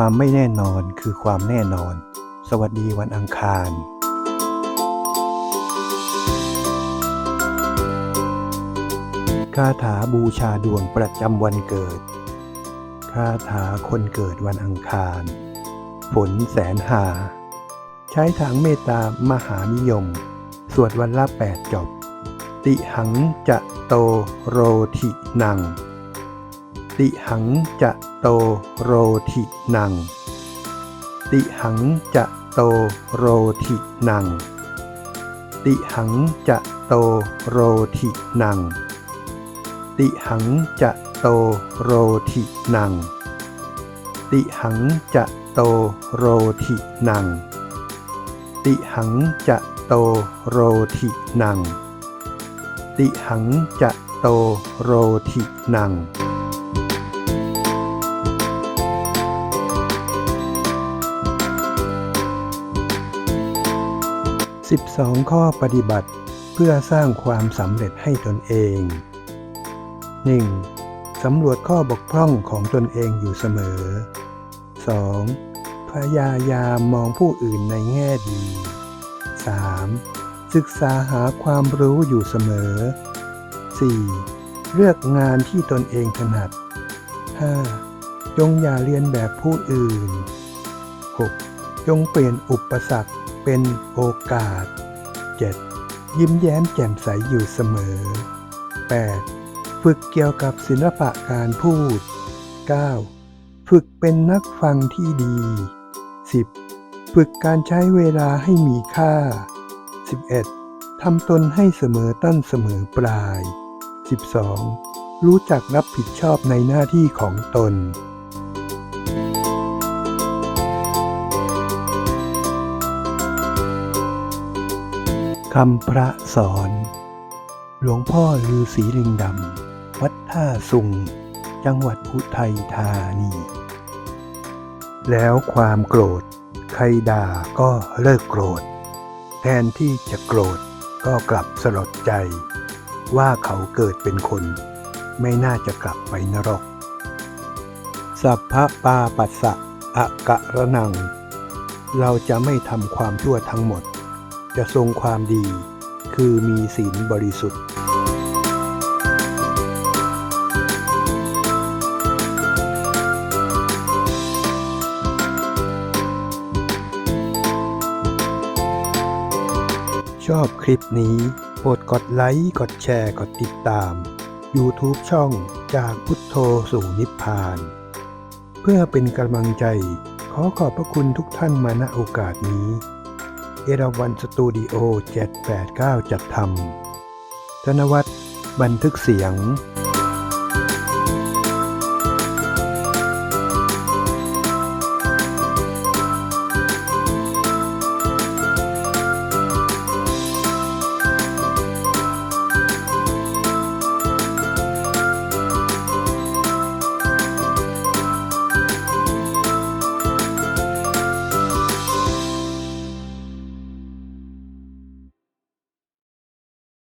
ความไม่แน่นอนคือความแน่นอน สวัสดีวันอังคารคาถาบูชาดวงประจำวันเกิด คาถาคนเกิดวันอังคาร ผลแสนหา ใช้ทางเมตตามหานิยม สวดวันละแปดจบ ติหังจะโตโรทินัง ติหังจะโตโรทินัง ติหังจะโตโรทินัง ติหังจะโตโรทินัง ติหังจะโตโรทินัง ติหังจะโตโรทินัง ติหังจะโตโรทินัง ติหังจะโตโรทินัง 12 ข้อปฏิบัติเพื่อสร้างความสำเร็จให้ตนเอง 1. สำรวจข้อบกพร่องของตนเองอยู่เสมอ 2. พยายามมองผู้อื่นในแง่ดี 3. ศึกษาหาความรู้อยู่เสมอ 4. เลือกงานที่ตนเองถนัด 5. จงอย่าเรียนแบบผู้อื่น 6. จงเปลี่ยนอุปสรรค เป็นโอกาส 7. ยิ้มแย้มแจ่มใสอยู่เสมอ 8. ฝึกเกี่ยวกับศิลปะการพูด 9. ฝึกเป็นนักฟังที่ดี 10. ฝึกการใช้เวลาให้มีค่า 11. ทำตนให้เสมอต้นเสมอปลาย 12. รู้จักรับผิดชอบในหน้าที่ของตน คำพระสอน หลวงพ่อฤาษีลิงดำ วัดท่าสุง จังหวัดอุทัยธานี แล้วความโกรธ ใครด่าก็เลิกโกรธ แทนที่จะโกรธก็กลับสลดใจ ว่าเขาเกิดเป็นคน ไม่น่าจะกลับไปนรก สัพพะปาปัสสะอะกะระนัง เราจะไม่ทำความชั่วทั้งหมด จะทรงความดี คือมีศีลบริสุทธิ์ ชอบคลิปนี้โปรดกดไลค์ กดแชร์ กดติดตาม YouTube ช่องจากพุทโธสู่นิพพาน เพื่อเป็นกำลังใจ ขอขอบพระคุณทุกท่านมาณโอกาสนี้ เอราวันสตูดิโอ 789 จัดทำธนวัฒน์บันทึกเสียง